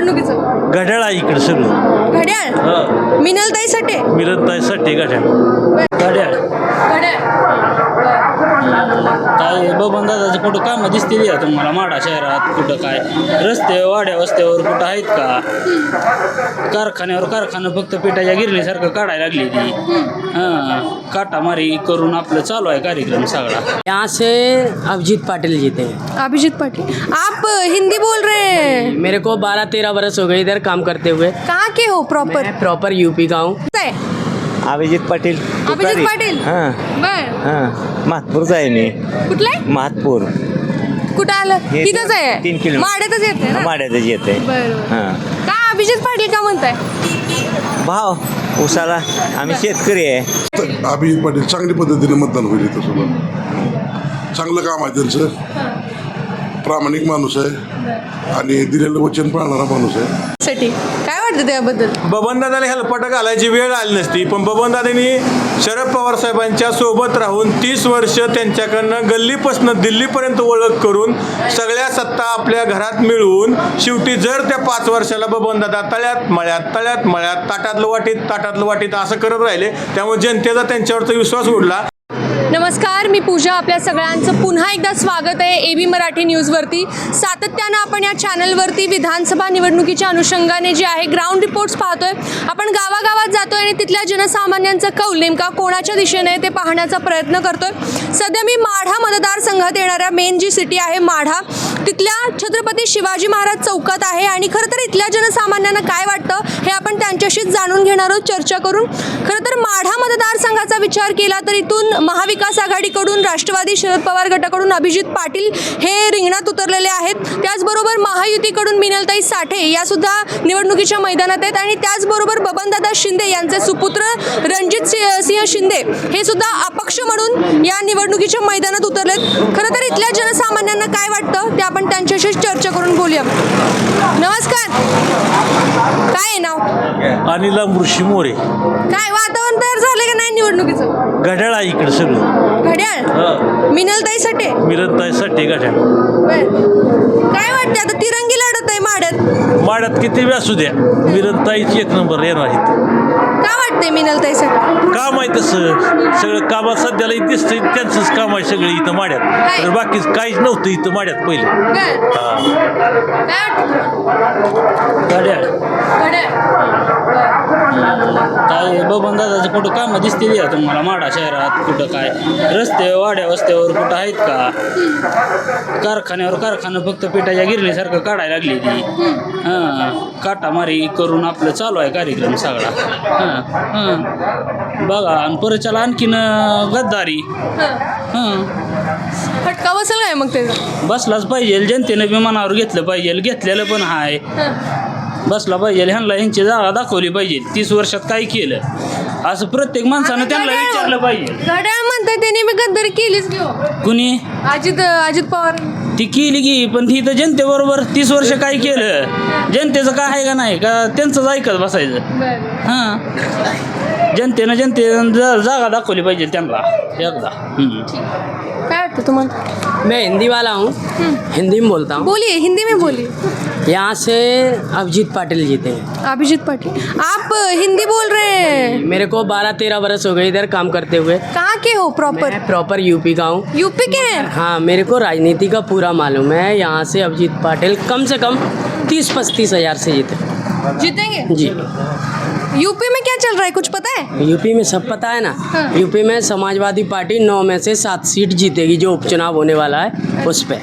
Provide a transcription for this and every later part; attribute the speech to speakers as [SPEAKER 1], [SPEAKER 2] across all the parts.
[SPEAKER 1] निवडणुकीचं.
[SPEAKER 2] घड्याळ आहे इकडे सगळं.
[SPEAKER 1] घड्याळ?
[SPEAKER 2] हा.
[SPEAKER 1] मिनलताई सटे?
[SPEAKER 2] मिरनताईसाठी घड्याळ. घड्याळ.
[SPEAKER 3] काय बबन दादाचं कुठं कामं दिसतील या तुम्हाला? माडा शहरात कुठं काय? रस्ते वाड्या वस्त्यावर कुठं आहेत का? कारखान्यावर कारखानं फक्त पिठाच्या गिरणीसारखं काढायला लागली ती. हां काटामारी करून आपलं चालू आहे कार्यक्रम सगळा.
[SPEAKER 4] यहाँ से अभिजीत पाटिल जीते हैं
[SPEAKER 1] अभिजीत पाटिल. आप हिंदी बोल रहे हैं.
[SPEAKER 4] मेरे को बारह तेरह बरस हो गए इधर काम करते हुए।
[SPEAKER 1] कहाँ के हो प्रॉपर
[SPEAKER 4] मैं प्रॉपर यूपी का हूँ।
[SPEAKER 5] अभिजित पाटील
[SPEAKER 1] अभिजीत पाटील?
[SPEAKER 5] हां.
[SPEAKER 1] बर.
[SPEAKER 5] हां. महातपूरचा आहे मी.
[SPEAKER 1] कुठलं
[SPEAKER 5] महातपूर.
[SPEAKER 1] कुठं आलं?
[SPEAKER 5] हे
[SPEAKER 1] तिथंच आहे.
[SPEAKER 5] तीन किलोमीटर.
[SPEAKER 1] माड्यातच येते ना?
[SPEAKER 5] माड्यातच येते
[SPEAKER 1] बरं
[SPEAKER 5] हां.
[SPEAKER 1] का अभिजित पाटील का म्हणताय?
[SPEAKER 5] भाव उसाला. आम्ही शेतकरी आहे.
[SPEAKER 6] अभिजित पाटील चांगली पद्धतीने मतदान होईल इथं सुद्धा. चांगलं काम आहे त्यांचं. प्रामाणिक माणूस आहे. आणि दिलेलं वचन पाळणारा माणूस आहे.
[SPEAKER 1] साठी. काय वाटतं त्याबद्दल?
[SPEAKER 7] बबनदादाला हेलपाटा घालायची वेळ आली नसती पण बबनदादांनी शरद पवार साहेबांच्या सोबत राहून तीस वर्ष त्यांच्याकडनं गल्लीपासून दिल्लीपर्यंत ओळख करून सगळ्या सत्ता आपल्या घरात मिळवून शेवटी जर त्या पाच वर्षाला बबनदादा तळ्यात मळ्यात तळ्यात मळ्यात ताटातलं वाटीत ताटातलं वाटीत असं करत राहिले त्यामुळे जनतेचा त्यांच्यावरचा विश्वास उडला.
[SPEAKER 1] नमस्कार मी पूजा आपल्या सगळ्यांचं पुन्हा एकदा स्वागत आहे ए बी मराठी न्यूजवरती. सातत्यानं आपण या चॅनलवरती विधानसभा निवडणुकीच्या अनुषंगाने जे आहे ग्राउंड रिपोर्ट्स पाहतोय. आपण गावागावात जातोय आणि तिथल्या जनसामान्यांचा कौल नेमका कोणाच्या दिशेने ते पाहण्याचा प्रयत्न करतोय. सध्या मी माढा मतदारसंघात येणाऱ्या मेन जी सिटी आहे माढा. तिथल्या छत्रपती शिवाजी महाराज चौकात आहे आणि खरं तर इथल्या जनसामान्यांना काय वाटतं हे आपण त्यांच्याशीच जाणून घेणार आहोत चर्चा करून. खरं तर माढा मतदारसंघाचा विचार केला तर इथून महाविकास आघाडीकडून राष्ट्रवादी शरद पवार गटाकडून अभिजित पाटील हे रिंगणात उतरलेले आहेत. त्याचबरोबर महायुतीकडून मिनलताई साठे यासुद्धा निवडणुकीच्या मैदानात आहेत आणि त्याचबरोबर बबनदादा शिंदे यांचे सुपुत्र रणजित सिंह शिंदे हे सुद्धा अपक्ष म्हणून या निवडणुकीच्या मैदानात उतरलेत. खरं तर इथल्या जनसामान्यांना काय वाटतं? ते आपण त्यांच्याशी चर्चा करून बोलूया. नमस्कार. काय आहे नाव?
[SPEAKER 2] अनिल ऋषी मोरे.
[SPEAKER 1] काय वातावरण तयार झालं का नाही निवडणुकीचं?
[SPEAKER 2] घड्याळ आहे इकडे सगळं.
[SPEAKER 1] घड्याळ? मिनलताई सटे?
[SPEAKER 2] मिरनताईसाठी घड्याळ.
[SPEAKER 1] बर. काय वाटतं आता तिरंगी लढत आहे माड्यात.
[SPEAKER 2] माड्यात किती वेळ असू द्या. मिरनताईची एक नंबर येणार आहेत.
[SPEAKER 1] का वाटतंय मिनलताई सटे
[SPEAKER 2] काम आहे तसं. सगळं कामात सध्याला इथं दिसतंय त्यांचंच काम आहे सगळं इथं माड्यात. तर बाकी काहीच नव्हतं इथं माड्यात पहिले. हा.
[SPEAKER 1] काय? वाटतं
[SPEAKER 3] गाड्या.
[SPEAKER 1] घड्याळ
[SPEAKER 3] काय बबन दादाचं कुठं कामं दिसतील या तुम्हाला? माडा शहरात कुठं काय? रस्ते वाड्या वस्त्यावर कुठं आहेत का? कारखान्यावर कारखानं फक्त पिठाच्या गिरणीसारखं काढायला लागली ती. हां. काटामारी करून आपलं चालू आहे कार्यक्रम सगळा. हां. हां. बघा आणि परच्याला आणखीन अं, गद्दारी. हां.
[SPEAKER 1] फटका बसेल काय मग त्याचा?
[SPEAKER 3] बसलाच पाहिजे जनतेनं बी मनावर घेतलं पाहिजे घेतलेलं पण आहे बसला पाहिजे ह्यांना ह्यांची जागा दाखवली पाहिजे तीस वर्षात काय केलं? असं प्रत्येक माणसानं त्यांना विचारलं पाहिजे.
[SPEAKER 1] घड्याळ म्हणताय त्यांनी मी गद्दारी केलीच घेऊ
[SPEAKER 3] कुणी?
[SPEAKER 1] अजित अजित पवार.
[SPEAKER 3] ती केली की पण ती तर जनतेबरोबर तीस वर्ष काय केलं? जनतेचं काय आहे का नाही? का त्यांचंच ऐकत बसायचं? हां. जनतेनं जनते जा- जागा दाखवली पाहिजे त्यांना एकदा. हम्म.
[SPEAKER 1] काय वाटतं तुम्हाला
[SPEAKER 4] मैं हिंदी वाला हूँ। हिंदी में बोलता हूँ।
[SPEAKER 1] बोलिए हिंदी में बोलिए।
[SPEAKER 4] यहाँ से अभिजीत पाटिल जीते हैं।
[SPEAKER 1] अभिजीत पाटिल। आप हिंदी बोल रहे हैं।
[SPEAKER 4] मेरे को बारह तेरह बरस हो गए इधर काम करते हुए।
[SPEAKER 1] कहाँ के हो प्रॉपर
[SPEAKER 4] प्रॉपर यूपी का हूँ।
[SPEAKER 1] यूपी के हैं?
[SPEAKER 4] हाँ मेरे को राजनीति का पूरा मालूम है। यहाँ से अभिजीत पाटिल कम से कम तीस पच्चीस हज़ार से जीते।
[SPEAKER 1] जीतेंगे?
[SPEAKER 4] जी।
[SPEAKER 1] यूपी में क्या चल रहा है? कुछ पता है?
[SPEAKER 4] यूपी में सब पता है ना।
[SPEAKER 1] हाँ।
[SPEAKER 4] यूपी में समाजवादी पार्टी नौ में से सात सीट जीतेगी जो उपचुनाव होने वाला है उस पर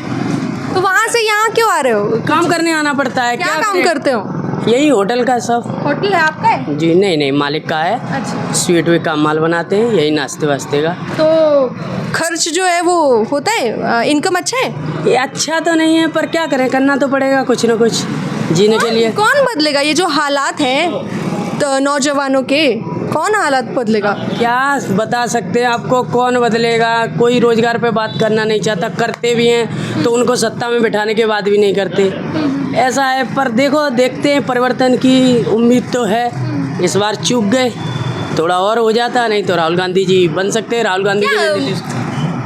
[SPEAKER 1] तो वहाँ से यहाँ क्यों आ रहे हो?
[SPEAKER 4] काम करने आना पड़ता है।
[SPEAKER 1] क्या क्या
[SPEAKER 4] काम
[SPEAKER 1] करते हो?
[SPEAKER 4] यही होटल का सब।
[SPEAKER 1] होटल है आपका? है
[SPEAKER 4] जी नहीं नहीं मालिक का है।
[SPEAKER 1] अच्छा।
[SPEAKER 4] स्वीट भी काम माल बनाते हैं यही नाश्ते वास्ते का।
[SPEAKER 1] तो खर्च जो है वो होता है? इनकम अच्छा है?
[SPEAKER 4] ये अच्छा तो नहीं है पर क्या करें करना तो पड़ेगा कुछ ना कुछ जीने के लिए।
[SPEAKER 1] कौन बदलेगा? ये जो हालात हैं नौजवानों के कौन हालात बदलेगा?
[SPEAKER 4] क्या बता सकते हैं आपको? कौन बदलेगा? कोई रोज़गार पे बात करना नहीं चाहता। करते भी हैं तो उनको सत्ता में बिठाने के बाद भी नहीं करते। ऐसा है पर देखो देखते हैं परिवर्तन की उम्मीद तो है। इस बार चूक गए थोड़ा और हो जाता नहीं तो राहुल गांधी जी बन सकते। हैं राहुल गांधी जी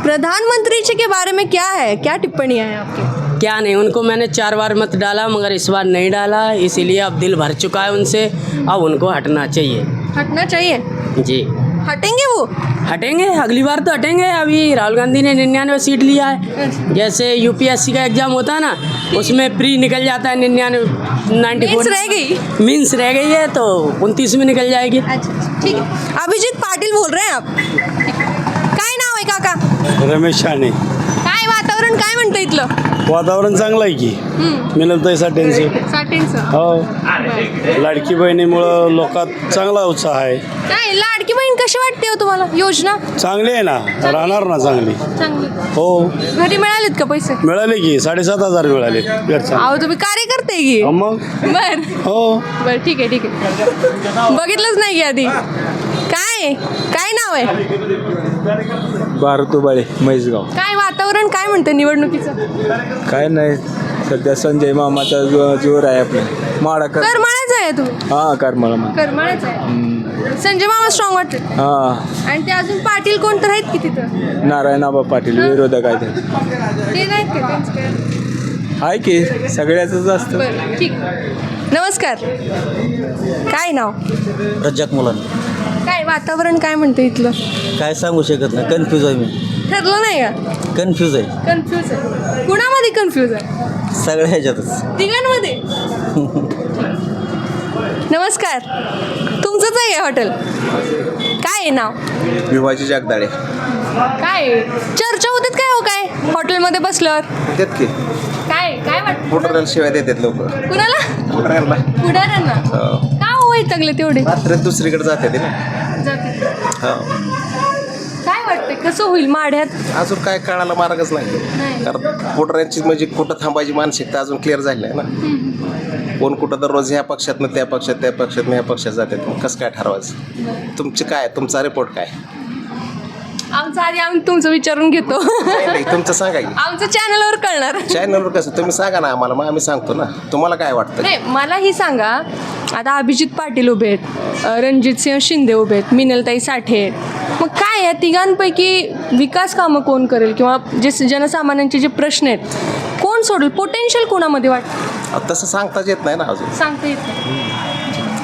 [SPEAKER 1] प्रधानमंत्री जी के बारे में क्या है? क्या टिप्पणियाँ हैं आपकी?
[SPEAKER 4] क्या नहीं उनको मैंने चार बार मत डाला मगर इस बार नहीं डाला इसीलिए अब दिल भर चुका है उनसे। अब उनको हटना चाहिए।
[SPEAKER 1] हटना चाहिए?
[SPEAKER 4] जी।
[SPEAKER 1] हटेंगे वो?
[SPEAKER 4] हटेंगे अगली बार तो हटेंगे। अभी राहुल गांधी ने निन्यानवे सीट लिया है। जैसे यूपीएससी का एग्ज़ाम होता है ना उसमें प्री निकल जाता है निन्यानवे नाइन्टी
[SPEAKER 1] फोर रह गई?
[SPEAKER 4] मीन्स रह गई है तो उनतीस में निकल जाएगी।
[SPEAKER 1] अच्छा ठीक है। अभिजीत पाटिल बोल रहे हैं आप. काय नाव आहे काका?
[SPEAKER 8] रमेश शाणे
[SPEAKER 1] काय वातावरण काय म्हणतं इथलं?
[SPEAKER 8] वातावरण चांगलं आहे की. मिळत साठ्यांचं
[SPEAKER 1] साठेंचं.
[SPEAKER 8] हो. लाडकी बहिणीमुळं लोकात चांगला उत्साह आहे.
[SPEAKER 1] काय लाडकी बहीण कशी वाटते हो तुम्हाला? योजना?
[SPEAKER 8] चांगली आहे ना. राहणार ना चांगली.
[SPEAKER 1] चांगली.
[SPEAKER 8] हो.
[SPEAKER 1] घरी मिळालेत का पैसे?
[SPEAKER 8] मिळाले की साडेसात हजार मिळाले घरच्या
[SPEAKER 1] अहो तुम्ही कार्यकर्ते की?
[SPEAKER 8] मग?
[SPEAKER 1] बर.
[SPEAKER 8] हो.
[SPEAKER 1] बर ठीक आहे ठीक आहे. बघितलंच नाही की आधी. काय? काय नाव आहे?
[SPEAKER 9] बारतुबाळे म्हैसगाव.
[SPEAKER 1] काय वातावरण? काय म्हणतं निवडणुकीचं?
[SPEAKER 9] काय नाही सध्या संजय मामाचा जो जोर आहे आपला. माडा कर
[SPEAKER 1] करमाळ्याचं आहे तुम्ही
[SPEAKER 9] हां करमाळा मा
[SPEAKER 1] करमाळ्याचं आहे. संजय मामा स्ट्रॉंग वाटते.
[SPEAKER 9] हां.
[SPEAKER 1] आणि ते अजून पाटील कोण तर आहेत की तिथं?
[SPEAKER 9] नारायण आबा पाटील विरोधक आहे ते.
[SPEAKER 1] ते नाहीत का त्यांचं काय?
[SPEAKER 9] आहे की सगळ्याच असतं.
[SPEAKER 1] बरं ठीक. नमस्कार. काय नाव?
[SPEAKER 10] रज्जाक मुलांना.
[SPEAKER 1] वातावरण काय म्हणतं इथलं?
[SPEAKER 10] काय सांगू शकत नाही. कन्फ्यूज आहे मी.
[SPEAKER 1] ठरलं नाही का?
[SPEAKER 10] कन्फ्यूज आहे.
[SPEAKER 1] कन्फ्यूज आहे. कुणामध्ये कन्फ्यूज आहे?
[SPEAKER 10] सगळ्या ह्याच्यातच.
[SPEAKER 1] तिघांमध्ये नमस्कार. तुमचंच आहे हॉटेल काय आहे नाव?
[SPEAKER 11] विवाची जागदाळे.
[SPEAKER 1] काय? आहे? चर्चा होतात काय हो काय? हॉटेलमध्ये बसल्यावर?
[SPEAKER 11] देत की.
[SPEAKER 1] काय? काय वाटतं?
[SPEAKER 11] फोटोला शिवाय देतात लोक.
[SPEAKER 1] कुणाला? पुढाऱ्यांना? का हो वैतागले तेवढे?
[SPEAKER 11] रात्र दुसरीकडे जाते ते ना.
[SPEAKER 1] जाते.
[SPEAKER 11] हो.
[SPEAKER 1] काय वाटतंय? कसं होईल माढ्यात?
[SPEAKER 11] अजून काय कळायला मार्गच नाही. कारण पोटऱ्यांची म्हणजे कुठं थांबायची मानसिकता अजून क्लिअर झाली नाही ना. कोण कुठं दररोज ह्या पक्षातनं त्या पक्षात त्या पक्षातनं ह्या पक्षात जातात मग कसं काय ठरवायचं? तुमचे काय तुमचा रिपोर्ट काय?
[SPEAKER 1] आमचं आधी आम्ही तुमचं विचारून घेतो.
[SPEAKER 11] नाही, नाही, तुमचं सांगा की.
[SPEAKER 1] आमचं चॅनलवर कळणार.
[SPEAKER 11] चॅनलवर कसं? तुम्ही सांगा ना आम्हाला मग आम्ही सांगतो ना. तुम्हाला काय वाटतं?
[SPEAKER 1] नाही मला ही सांगा. आता अभिजित पाटील उभे आहेत अ, रणजितसिंह शिंदे उभे आहेत मिनलताई साठे आहेत. मग काय या तिघांपैकी विकास कामं कोण करेल? किंवा जे स- जनसामान्यांचे जे प्रश्न आहेत कोण सोडेल? पोटेन्शियल कोणामध्ये वाटतं?
[SPEAKER 11] अहो, तसं सांगताच येत नाही ना अजून.
[SPEAKER 1] सांगता येत नाही.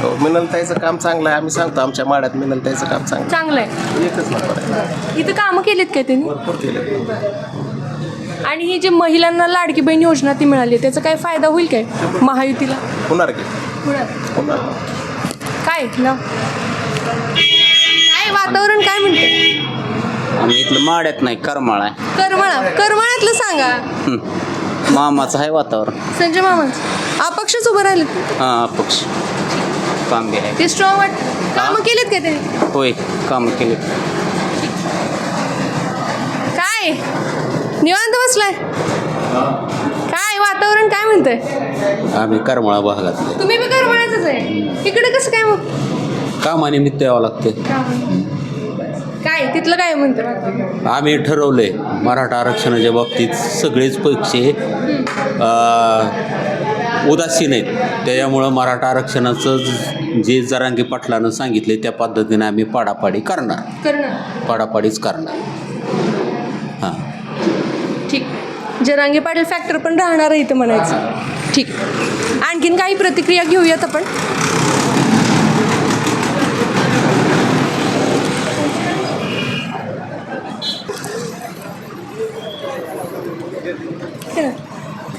[SPEAKER 11] हो, मिनलताईचं काम चांगलं आहे. आम्ही सांगतो आमच्या माड्यात मिनलताईचं काम चांगलं
[SPEAKER 1] चांगलं आहे.
[SPEAKER 11] आहे. एकच नंबर आहे.
[SPEAKER 1] इथं कामं केलीत काय त्यांनी?
[SPEAKER 11] भरपूर केलं
[SPEAKER 1] आणि ही जी महिलांना लाडकी बहीण योजना ती मिळाली त्याचा काय फायदा होईल काय महायुतीला?
[SPEAKER 11] होणार की
[SPEAKER 1] होणार काय? ना काय वातावरण काय म्हणते?
[SPEAKER 12] आम्ही इथलं माड्यात नाही करमाळ आहे.
[SPEAKER 1] करमाळा. करमाळ्यातलं सांगा.
[SPEAKER 12] हं. मामाचं आहे वातावरण.
[SPEAKER 1] संजय मामांच. अपक्षच उभं राहिले
[SPEAKER 12] हां अपक्ष. काम बी आहे.
[SPEAKER 1] ते स्ट्रॉंग वाट कामं केलीत का त्यांनी?
[SPEAKER 12] होय कामं केले
[SPEAKER 1] काय? निवांत बसलाय? काय वातावरण काय म्हणतंय?
[SPEAKER 12] आम्ही करमाळा भागातले
[SPEAKER 1] तुम्ही बी करमाळ्याच आहे? इकडे कसं काय मग?
[SPEAKER 12] कामानिमित्त यावं लागते
[SPEAKER 1] काय तिथलं काय म्हणतं
[SPEAKER 12] आम्ही ठरवलंय मराठा आरक्षणाच्या बाबतीत सगळेच पक्ष हे, अं, उदासीन आहेत त्याच्यामुळं मराठा आरक्षणाचं ज- जरांगी पाटलानं सांगितले त्या पद्धतीने आम्ही पाडापाडी करणार.
[SPEAKER 1] करणं
[SPEAKER 12] पाडापाडीच करणार. हां.
[SPEAKER 1] ठीक. जरांगे पाटील फॅक्टर पण राहणार आहे इथं म्हणायचं. ठीक. आणखीन काही प्रतिक्रिया घेऊयात आपण?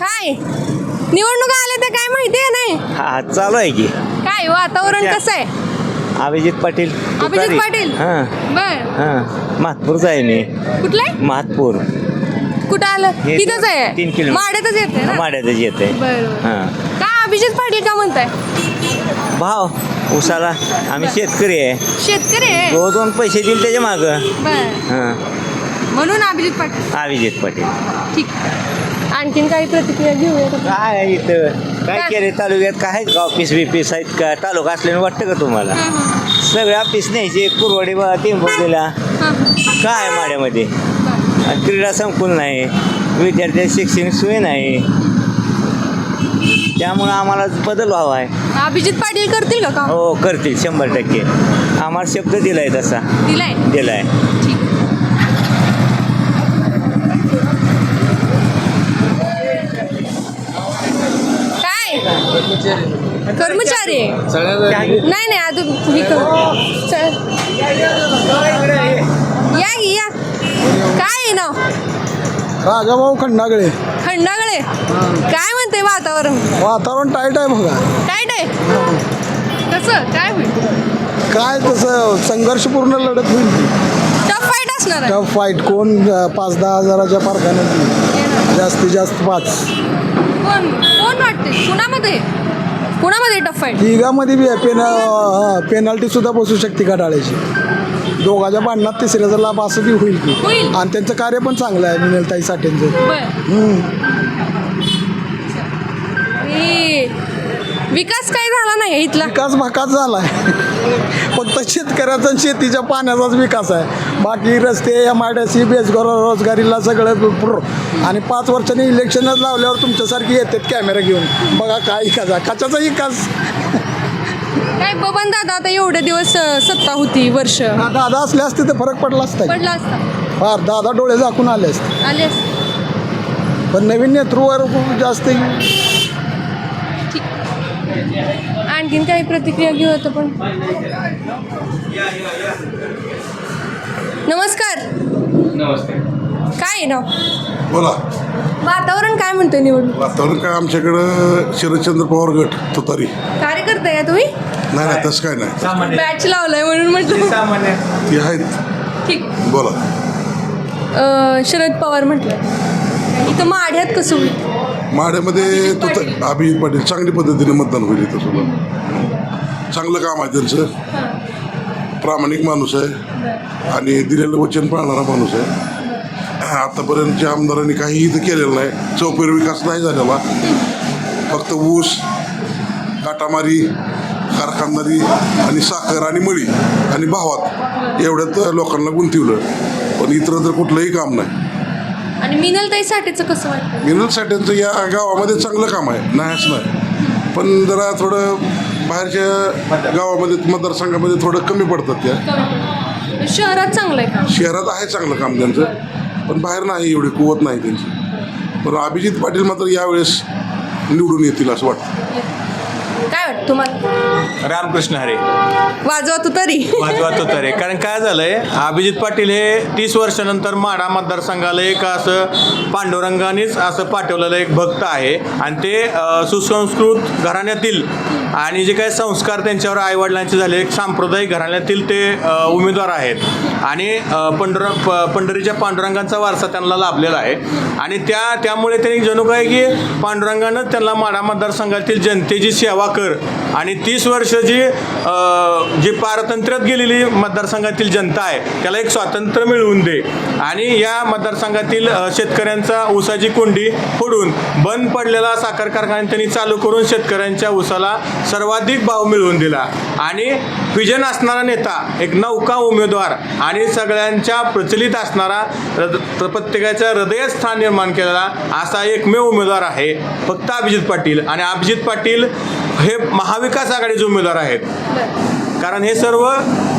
[SPEAKER 1] काय निवडणुका आल्या तर काय माहिती आहे नाही?
[SPEAKER 5] हा चालू आहे की.
[SPEAKER 1] काय वातावरण कसं आहे?
[SPEAKER 5] अभिजित पाटील
[SPEAKER 1] अभिजित
[SPEAKER 5] तुतारी.
[SPEAKER 1] पाटील?
[SPEAKER 5] हां.
[SPEAKER 1] बर.
[SPEAKER 5] हां महातपूरचा आहे मी.
[SPEAKER 1] कुठलंय
[SPEAKER 5] महातपूर
[SPEAKER 1] कुठं आलं?
[SPEAKER 5] हे
[SPEAKER 1] तिथंच आहे.
[SPEAKER 5] तीन किलोमीटर.
[SPEAKER 1] माड्यातच येते ना?
[SPEAKER 5] माड्यातच येते
[SPEAKER 1] बरोबर.
[SPEAKER 5] हां.
[SPEAKER 1] का अभिजित पाटील का म्हणताय?
[SPEAKER 5] भाव उसाला. आम्ही शेतकरी आहे.
[SPEAKER 1] शेतकरी आहे?
[SPEAKER 5] दो दोन पैसे दिले त्याच्या मागं.
[SPEAKER 1] बर.
[SPEAKER 5] हां.
[SPEAKER 1] म्हणून अभिजित पाटील.
[SPEAKER 5] अभिजित पाटील.
[SPEAKER 1] ठीक आणखीन काही प्रतिक्रिया घेऊया?
[SPEAKER 5] काय आहे इथं? काय? केले तालुक्यात? काय आहेत का ऑफिस बिफिस आहेत का? तालुका असल्याने वाटतं का तुम्हाला? सगळे ऑफिस न्यायचे कुरवाडी टेंबुर्लीला
[SPEAKER 1] हां
[SPEAKER 5] काय आहे माड्यामध्ये? क्रीडा संकुल नाही. विद्यार्थ्यांची शैक्षणिक सोय नाही. त्यामुळं आम्हाला बदल व्हावा आहे
[SPEAKER 1] अभिजित पाटील करतील का काम?
[SPEAKER 5] हो करतील. शंभर टक्के. आम्हाला शब्द दिलाय तसा.
[SPEAKER 1] दिलाय?
[SPEAKER 5] दिलाय.
[SPEAKER 1] ठीक. कर्मचारी. आहे नाही नाही अजून ही कर- चल. या की या. काय आहे नाव?
[SPEAKER 13] राजाभाऊ खंडागळे.
[SPEAKER 1] खंडागळे? काय म्हणते वातावरण?
[SPEAKER 13] वातावरण टाईट आहे बघा.
[SPEAKER 1] टाईट आहे? कसं? काय होईल?
[SPEAKER 13] काय तसं संघर्षपूर्ण लढत होईल.
[SPEAKER 1] टफ फाईट असणार आहे.
[SPEAKER 13] टफ फाईट कोण अं, पाच दहा हजाराच्या पारखान्यात जास्तीत जास्त पाच.
[SPEAKER 1] कोण? कोण वाटते कुणामध्ये? कुणामध्ये टफ फाईट
[SPEAKER 13] तिघामध्ये बी आहे. पेन पेनल्टी सुद्धा बसू शकते गाडाळ्याची दोघाच्या भांडणात तिसऱ्याचा लाभ असं बी होईल की.
[SPEAKER 1] होईल.
[SPEAKER 13] आणि त्यांचं कार्य पण चांगलं आहे मिनलताई साठेंचं.
[SPEAKER 1] विकास काय झाला नाही इथला?
[SPEAKER 13] विकास भाकाच झाला आहे फक्त शेतकऱ्याचा शेतीच्या पाण्याचाच विकास आहे. बाकी रस्ते एम आय डी सी बेसगर रोजगारीला सगळं पुर आणि पाच वर्षांनी इलेक्शनच लावल्यावर तुमच्यासारखी येतात कॅमेरा घेऊन. बघा काय विकास आहे. कशाचा विकास?
[SPEAKER 1] काय बबन दादा आता एवढे दिवस सत्ता होती वर्ष.
[SPEAKER 13] दादा असले असते तर फरक पडला असता
[SPEAKER 1] पडला असता.
[SPEAKER 13] फार दादा डोळे झाकून आले असते.
[SPEAKER 1] आले असते.
[SPEAKER 13] पण नवीन नेतृत्वावर जास्त
[SPEAKER 1] ठीक. आणखीन काही प्रतिक्रिया घेऊ आता पण. नमस्कार. काय आहे नाव?
[SPEAKER 6] बोला.
[SPEAKER 1] वातावरण काय म्हणतंय निवडणूक?
[SPEAKER 6] वातावरण काय आमच्याकडं? शरदचंद्र पवार गट तुतारी.
[SPEAKER 1] कार्यकर्ते का तुम्ही?
[SPEAKER 6] नाही नाही तसं काय नाही.
[SPEAKER 1] बॅच लावलाय म्हणून म्हटलं.
[SPEAKER 6] ती आहेत.
[SPEAKER 1] ठीक.
[SPEAKER 6] बोला.
[SPEAKER 1] अ, शरद पवार म्हटलं. इथं माढ्यात कसं होईल?
[SPEAKER 6] माढ्यामध्ये तुता अभिजित पाटील. चांगली पद्धतीने मतदान होईल इथं सुद्धा. चांगलं काम आहे त्यांचं. प्रामाणिक माणूस आहे. आणि दिलेलं वचन पाळणारा माणूस आहे. आतापर्यंतच्या आमदारांनी काही इथं केलेलं नाही चौपेर विकास नाही झालेला. फक्त ऊस काटामारी कारखानदारी आणि साखर आणि मळी आणि भावात एवढ्यात लोकांना गुंतवलं. पण इतर तर कुठलंही काम नाही.
[SPEAKER 1] आणि मिनलताई साठेचं कसं वाटतं?
[SPEAKER 6] साठ्यांचं या गावामध्ये चांगलं काम आहे. नाहीच नाही. पण जरा थोडं बाहेरच्या गावामध्ये मतदारसंघामध्ये थोडं कमी पडतात त्या.
[SPEAKER 1] शहरात चांगलं आहे का?
[SPEAKER 6] शहरात आहे चांगलं काम त्यांचं. पण बाहेर नाही एवढी कुवत नाही त्यांची. पण अभिजित पाटील मात्र यावेळेस निवडून येतील असं वाटतं.
[SPEAKER 1] काय वाटतं तुम्हाला?
[SPEAKER 7] रामकृष्ण हरे.
[SPEAKER 1] वाजवा तू तरी.
[SPEAKER 7] महत्वाचं तर. कारण काय झालंय अभिजित पाटील हे तीस वर्षानंतर माढा मतदारसंघाला एक असं पांडुरंगानेच असं पाठवलेलं एक भक्त आहे. आणि ते अ, सुसंस्कृत घराण्यातील आणि जे काही संस्कार त्यांच्यावर आईवडिलांचे झाले एक सांप्रदायिक घराण्यातील ते उमेदवार आहेत. आणि पंढर प पंढरीच्या पांडुरंगांचा वारसा त्यांना लाभलेला आहे. आणि त्या त्यामुळे त्यांनी जणू काय की पांडुरंगानं त्यांना माडा मतदारसंघातील जनतेची सेवा कर. आणि तीस वर्ष जी जी पारतंत्र्यात गेलेली मतदारसंघातील जनता आहे त्याला एक स्वातंत्र्य मिळवून दे. आणि या मतदारसंघातील शेतकऱ्यांचा ऊसाची कोंडी फोडून बंद पडलेला साखर कारखाना त्यांनी चालू करून शेतकऱ्यांच्या ऊसाला सर्वाधिक भाव मिळवून दिला. आणि विजन असणारा नेता एक नौका उमेदवार आणि सगळ्यांच्या प्रचलित असणारा हृद- प्रत्येकाच्या हृदयात स्थान निर्माण केलेला असा एकमेव उमेदवार आहे फक्त अभिजित पाटील. आणि अभिजित पाटील हे महाविकास आघाडीचे उमेदवार आहेत. कारण हे सर्व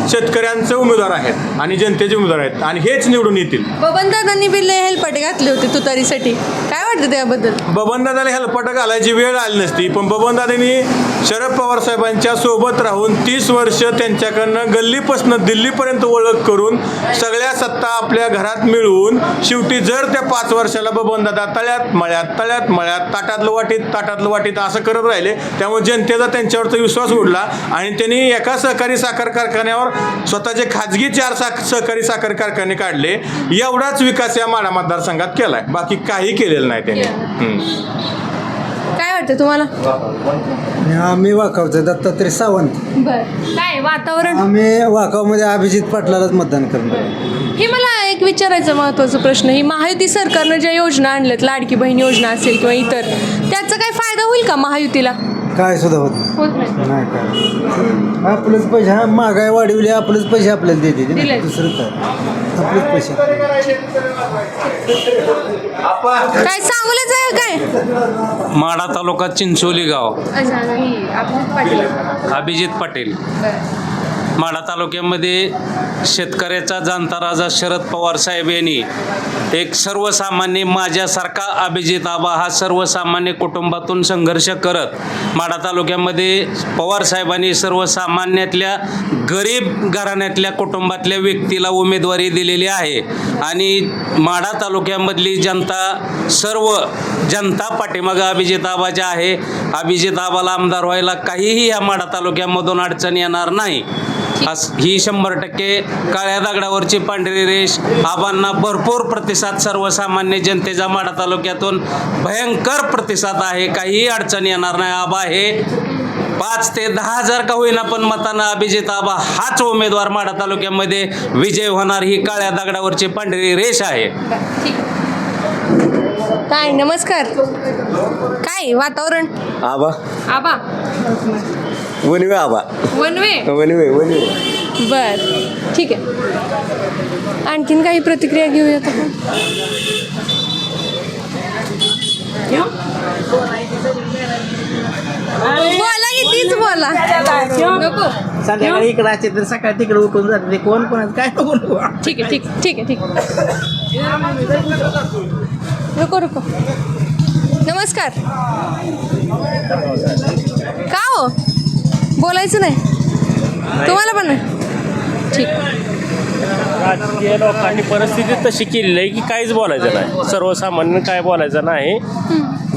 [SPEAKER 7] शेतकऱ्यांचे उमेदवार आहेत आणि जनतेचे उमेदवार आहेत आणि हेच निवडून येतील.
[SPEAKER 1] बबन दादांनी बिल्ले हेलपाटे घातले होते तुतारीसाठी. काय वाटतं त्याबद्दल?
[SPEAKER 7] बबनदादाला हेलपाट घालायची वेळ आली नसती पण बबनदादांनी शरद पवार साहेबांच्या सोबत राहून तीस वर्ष त्यांच्याकडनं गल्लीपासून दिल्लीपर्यंत ओळख करून सगळ्या सत्ता आपल्या घरात मिळवून शेवटी जर त्या पाच वर्षाला बबनदादा तळ्यात मळ्यात तळ्यात मळ्यात ताटातलं वाटीत ताटातलं वाटीत असं करत राहिले त्यामुळे जनतेचा त्यांच्यावरचा विश्वास उडला आणि त्यांनी एका सहकारी साखर कारखान्यावर स्वतःचे खाजगी चार सहकारी साखर कारखाने काढले. एवढाच विकास या माडा मतदारसंघात केलाय. बाकी काही केलेलं नाही त्यांनी.
[SPEAKER 1] वाटतं तुम्हाला?
[SPEAKER 13] आम्ही वाकावचं दत्तात्रय सावंत.
[SPEAKER 1] बर. काय वातावरण?
[SPEAKER 13] आम्ही वाकावमध्ये अभिजित पाटलालाच मतदान करणार
[SPEAKER 1] हे मला एक विचारायचं महत्त्वाचा प्रश्न ही महायुती सरकारनं ज्या योजना आणल्यात लाडकी बहीण योजना असेल किंवा इतर त्याचा काय फायदा होईल का महायुतीला?
[SPEAKER 13] काय सुद्धा होत नाही.
[SPEAKER 1] होत नाही.
[SPEAKER 13] नाही काय. आपलेच पैसे हा महागाई वाढवली आपलेच पैसे आपल्याला देते. दुसरं काय? आपलेच पैसे.
[SPEAKER 1] काय सांगूलच आहे काय?
[SPEAKER 14] माडा तालुका चिंचोली गाव.
[SPEAKER 1] अच्छा ही आपली पाटील.
[SPEAKER 14] अभिजित पाटील. माढा तालुक्यामध्ये शेतकऱ्याचा जाणता राजा शरद पवार साहेब यांनी एक सर्वसामान्य माझ्यासारखा अभिजित आबा हा सर्वसामान्य कुटुंबातून संघर्ष करत माढा तालुक्यामध्ये पवार साहेबांनी सर्वसामान्यातल्या गरीब घराण्यातल्या कुटुंबातल्या व्यक्तीला उमेदवारी दिलेली आहे. आणि माढा तालुक्यामधली जनता सर्व जनता पाठीमागं अभिजित आबाच्या आहे अभिजित आबाला आमदार व्हायला काहीही या माढा तालुक्यामधून अडचण येणार नाही. ही शंभर टक्के काळ्या दगडावरची पांढरी रेष आबांना भरपूर प्रतिसाद सर्वसामान्य जनतेचा माढा तालुक्यातून भयंकर प्रतिसाद आहे. काहीही अडचण येणार नाही आबा हे पाच ते दहा हजार का होईना पण मतानं अभिजित आबा हाच उमेदवार माढा तालुक्यामध्ये विजय होणार. ही काळ्या दगडावरची पांढरी रेष आहे.
[SPEAKER 1] काय नमस्कार. काय वातावरण?
[SPEAKER 5] आबा.
[SPEAKER 1] आबा.
[SPEAKER 5] वनवे आबा.
[SPEAKER 1] वनवे
[SPEAKER 5] वनवे वनवे
[SPEAKER 1] बर. ठीक आहे. आणखीन काही प्रतिक्रिया घेऊयात आपण? बोला की तीच बोला. नको.
[SPEAKER 15] संध्याकाळी इकडे असते तर सकाळी तिकडे उठून जाते. ते कोण कोण काय बोलू
[SPEAKER 1] ठीक आहे ठीक ठीक आहे ठीक. रुको रुको नमस्कार. का हो? बोलायचं नाही. तुम्हाला पण नाही. ठीक.
[SPEAKER 14] राजकीय लोकांनी परिस्थिती तशी केलेली आहे की काहीच बोलायचं नाही. सर्वसामान्य काय बोलायचं नाही.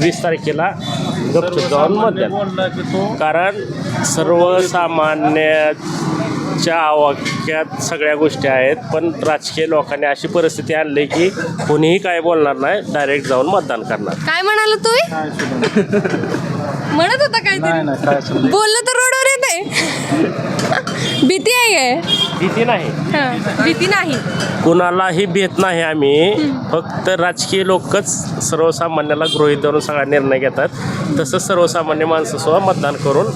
[SPEAKER 14] वीस तारखेला गपचूप जाऊन मतदान. कारण सर्वसामान्याच्या आवाक्यात सगळ्या गोष्टी आहेत पण राजकीय लोकांनी अशी परिस्थिती आणली की कोणीही काय बोलणार नाही डायरेक्ट जाऊन मतदान करणार.
[SPEAKER 1] काय म्हणाल तुम्ही म्हणत होता काहीतरी. बोललं तर भीती आहे काय?
[SPEAKER 14] भीती नाही.
[SPEAKER 1] हां भीती नाही.
[SPEAKER 14] कुणालाही भेट नाही आम्ही. फक्त राजकीय लोकच सर्वसामान्याला गृहीत धरून सगळा निर्णय घेतात. तसंच सर्वसामान्य माणसं सुद्धा मतदान करून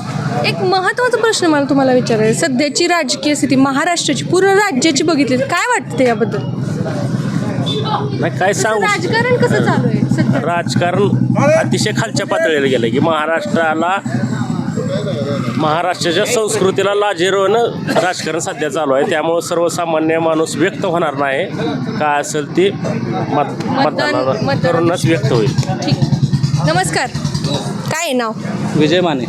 [SPEAKER 1] एक महत्त्वाचा प्रश्न मला तुम्हाला विचारायचा आहे. सध्याची राजकीय स्थिती महाराष्ट्राची पूर्ण राज्याची बघितली तर काय वाटतं याबद्दल?
[SPEAKER 14] नाही काय सांगू?
[SPEAKER 1] राजकारण कसं चालू आहे सध्या?
[SPEAKER 14] राजकारण अतिशय खालच्या पातळीला गेलं की महाराष्ट्राला महाराष्ट्राच्या संस्कृतीला लाजेरवणं राजकारण सध्या चालू आहे. त्यामुळं सर्वसामान्य माणूस व्यक्त होणार नाही. काय असेल ते मत मतदानाला
[SPEAKER 1] मतदान-
[SPEAKER 14] करूनच व्यक्त होईल.
[SPEAKER 1] ठीक. नमस्कार. काय आहे नाव?
[SPEAKER 15] विजय माने.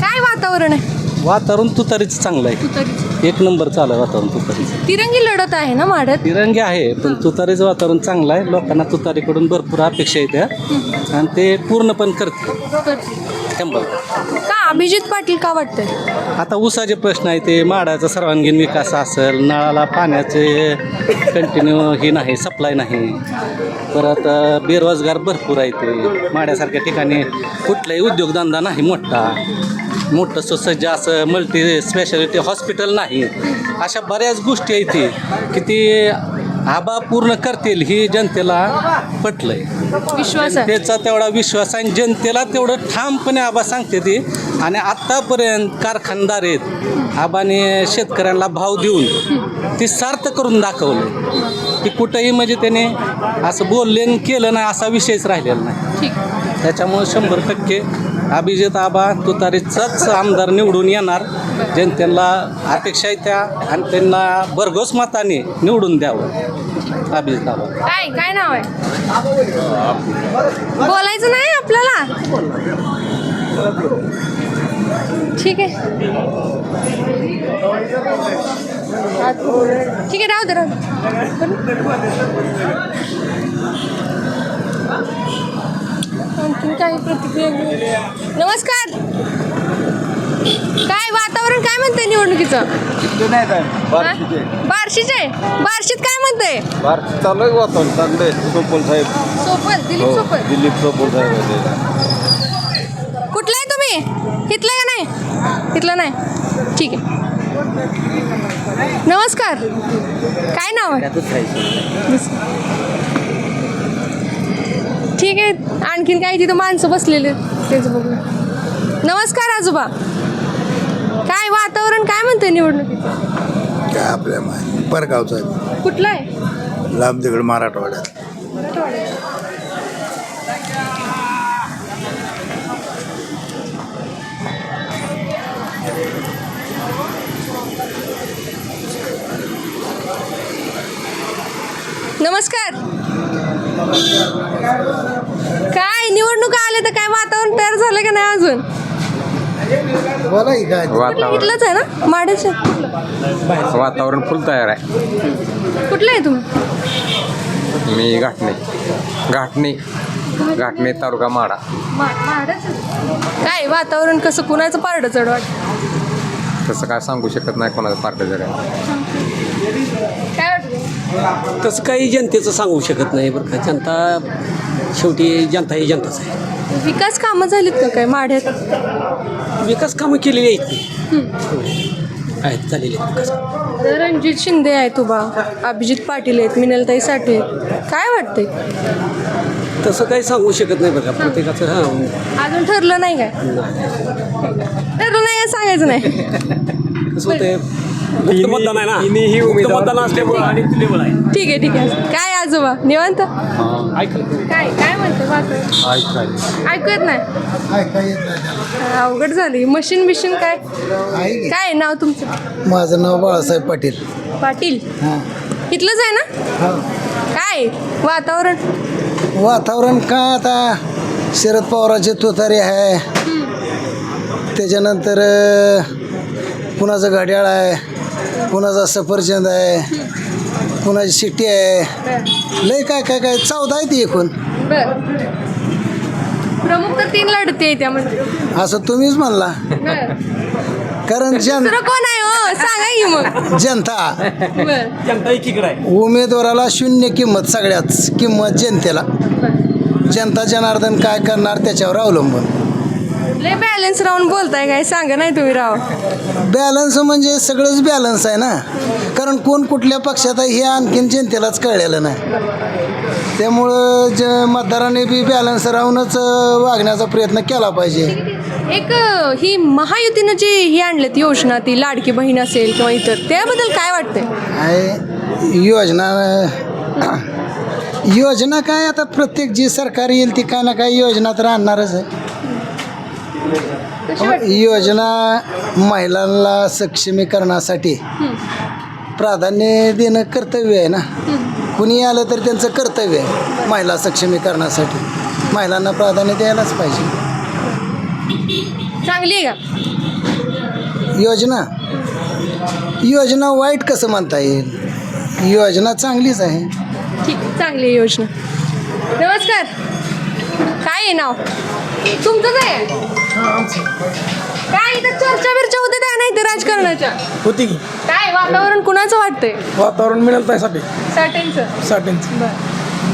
[SPEAKER 1] काय वातावरण आहे?
[SPEAKER 15] वातावरण तुतारीचं चांगलं आहे.
[SPEAKER 1] तुतारीचं
[SPEAKER 15] एक नंबर चालू आहे वातावरण तुतारीचं
[SPEAKER 1] तिरंगी लढत आहे ना माढ्यात
[SPEAKER 15] तिरंगी आहे पण तुतारीचं वातावरण चांगलं आहे. लोकांना तुतारीकडून भरपूर अपेक्षा येत्या आणि ते पूर्ण पण करते शंभर.
[SPEAKER 1] का अभिजित पाटील का वाटतंय?
[SPEAKER 15] आता ऊसाचे प्रश्न आहे ते माडाचा सर्वांगीण विकास असेल नळाला पाण्याचे कंटिन्यू हे नाही सप्लाय नाही. परत अ, बेरोजगार भरपूर आहे ते. माड्यासारख्या ठिकाणी कुठलाही उद्योगधंदा नाही मोठा. मोठं सुसज्ज असं मल्टी स्पेशालिटी हॉस्पिटल नाही. अशा बऱ्याच गोष्टी आहेत ते की ती आबा पूर्ण करतील ही जनतेला पटलंय.
[SPEAKER 1] विश्वास आहे.
[SPEAKER 15] त्याचा तेवढा विश्वास आणि जनतेला तेवढं ठामपणे आबा सांगते ती. आणि आत्तापर्यंत कारखानदार आहेत. आबाने शेतकऱ्यांना भाव देऊन ती सार्थ करून दाखवलं की कुठंही म्हणजे त्याने असं बोलले केलं नाही असा विषयच राहिलेला नाही. त्याच्यामुळे शंभर टक्के अभिजित आबा तुतारीचाच आमदार निवडून येणार. जनतेला अपेक्षा आहे त्या आणि त्यांना भरघोस मताने निवडून द्यावं. अभिजित आबा.
[SPEAKER 1] काय काय नाव आहे? बोलायचं नाही आपल्याला? ठीक आहे. ठीक आहे राहू दे राहू दे. आणखीन काही प्रतिक्रिया. नमस्कार. काय वातावरण काय म्हणते निवडणुकीचं? हा? बार्शीचे बार्शीत काय म्हणते
[SPEAKER 16] चालू आहे वातावरण चांगलं आहे. सोपल साहेब.
[SPEAKER 1] सोपल दिलीप सोपल
[SPEAKER 16] दिलीप सोपल साहेब
[SPEAKER 1] कुठलं आहे तुम्ही? इथलं का नाही? इथलं नाही. ठीक आहे. नमस्कार. काय नाव आहे? ठीक आहे. आणखीन काही तिथं माणसं बसलेले. तेच बघू. नमस्कार आजोबा. काय वातावरण काय म्हणते निवडणुकीचं?
[SPEAKER 17] काय आपल्या माहिती परगावचं आहे.
[SPEAKER 1] कुठलं आहे?
[SPEAKER 17] लांब तिकडे मराठवाड्यात.
[SPEAKER 18] बोला की काय?
[SPEAKER 1] कुठलं इथलंच आहे ना?
[SPEAKER 9] वातावरण फुल तयार आहे.
[SPEAKER 1] कुठलं आहे तुम्ही?
[SPEAKER 9] मी घाटणे. घाटणे. घाटणे तालुका माडा.
[SPEAKER 1] काय वातावरण कसं? कुणाचं पारडं चढ वाटत
[SPEAKER 9] तसं काय सांगू शकत नाही कोणाचं पार्ट जर
[SPEAKER 1] काय वाटतं?
[SPEAKER 4] तसं काही जनतेचं सांगू शकत नाही बरं का. जनता शेवटी जनता ही जनताच आहे.
[SPEAKER 1] विकास कामं झालीत का काय? माढ्यात?
[SPEAKER 4] विकास कामं केलेली आहेत. की आहेत झालेली आहेत विकास कामं.
[SPEAKER 1] रणजित शिंदे आहेत उभा. अभिजित पाटील आहेत मिनलताई साठे आहेत. काय वाटतंय?
[SPEAKER 4] तसं काही सांगू शकत नाही का प्रत्येकाचं हां.
[SPEAKER 1] अजून ठरलं नाही काय? ठरलं नाही हे सांगायचं नाही.
[SPEAKER 4] कसं होतंय? मतदान आहे ना?
[SPEAKER 9] ही
[SPEAKER 4] मतदान असल्यामुळं आणि
[SPEAKER 1] ठीक आहे ठीक आहे. काय आजोबा? निवांत? काय काय म्हणते? वातावरण ऐकू येत नाही? अवघड झाली. मशीन बिशीन काय? काय आहे नाव तुमचं?
[SPEAKER 18] माझं नाव बाळासाहेब पाटील.
[SPEAKER 1] पाटील? इथलंच आहे ना? काय वातावरण?
[SPEAKER 18] वातावरण काय आता? शरद पवाराचे तुतारे आहे. त्याच्यानंतर अ, कुणाचं घड्याळ आहे. कुणाचा सफरचंद आहे कुणाची शिट्टी आहे. लय काय काय काय चौदा आहे ती एकूण.
[SPEAKER 1] बर. प्रमुख तर तीन लढते आहे त्यामध्ये
[SPEAKER 18] असं तुम्हीच म्हणला.
[SPEAKER 1] बरं.
[SPEAKER 18] कारण जन
[SPEAKER 1] दुसरं कोण आहे हो? सांगा की मग.
[SPEAKER 18] जनता.
[SPEAKER 1] बर.
[SPEAKER 18] उमेदवाराला शून्य किंमत सगळ्याच किंमत जनतेला. जनता जनार्दन काय करणार त्याच्यावर अवलंबून.
[SPEAKER 1] लय बॅलन्स राहून बोलताय काय? सांगा नाही तुम्ही राव.
[SPEAKER 18] बॅलन्स म्हणजे सगळंच बॅलन्स आहे ना? कारण कोण कुठल्या पक्षात आहे हे आणखीन जनतेलाच कळलेलं नाही. त्यामुळं ज मतदाराने बी बॅलन्स राहूनच वागण्याचा प्रयत्न केला पाहिजे.
[SPEAKER 1] एक अ, ही महायुतीनं जी ही आणलेत योजना ती लाडकी बहीण असेल किंवा इतर त्याबद्दल काय वाटतंय?
[SPEAKER 18] आहे योजना योजना काय? आता प्रत्येक जी सरकार येईल ती काय ना काय योजना तर आणणारच आहे. योजना महिलांना सक्षमीकरणासाठी प्राधान्य देणं कर्तव्य आहे ना. कुणी आलं तर त्यांचं कर्तव्य आहे महिला सक्षमीकरणासाठी. महिलांना प्राधान्य द्यायलाच पाहिजे.
[SPEAKER 1] चांगली आहे का?
[SPEAKER 18] योजना? योजना वाईट कसं म्हणता येईल? योजना चांगलीच आहे.
[SPEAKER 1] ठीक चांगली आहे योजना. नमस्कार. काय आहे नाव? तुमचंच आहे? काय इथं चर्चा बिर्चा होते त्या नाही राजकारणाच्या?
[SPEAKER 18] होती की.
[SPEAKER 1] काय वातावरण कुणाचं वाटतंय?
[SPEAKER 18] वातावरण मिळेल त्यासाठी
[SPEAKER 1] साठ्यांचं
[SPEAKER 18] साठ्यांचं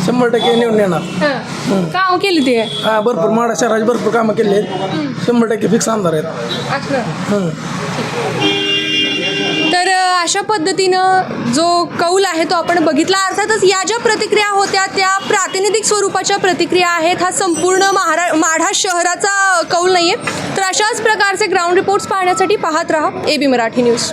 [SPEAKER 18] शंभर टक्के नेऊन येणार.
[SPEAKER 1] हां. काम केली ते
[SPEAKER 18] हा भरपूर माडा शहराचे भरपूर कामं केली आहेत. शंभर टक्के फिक्स आमदार आहेत.
[SPEAKER 1] अशा पद्धतीनं जो कौल आहे तो आपण बघितला. अर्थातच या ज्या प्रतिक्रिया होत्या त्या प्रातिनिधिक स्वरूपाच्या प्रतिक्रिया आहेत. हा संपूर्ण महारा माढा शहराचा कौल नाही आहे तर अशाच प्रकारचे ग्राउंड रिपोर्ट्स पाहण्यासाठी पाहत राहा. A B Marathi news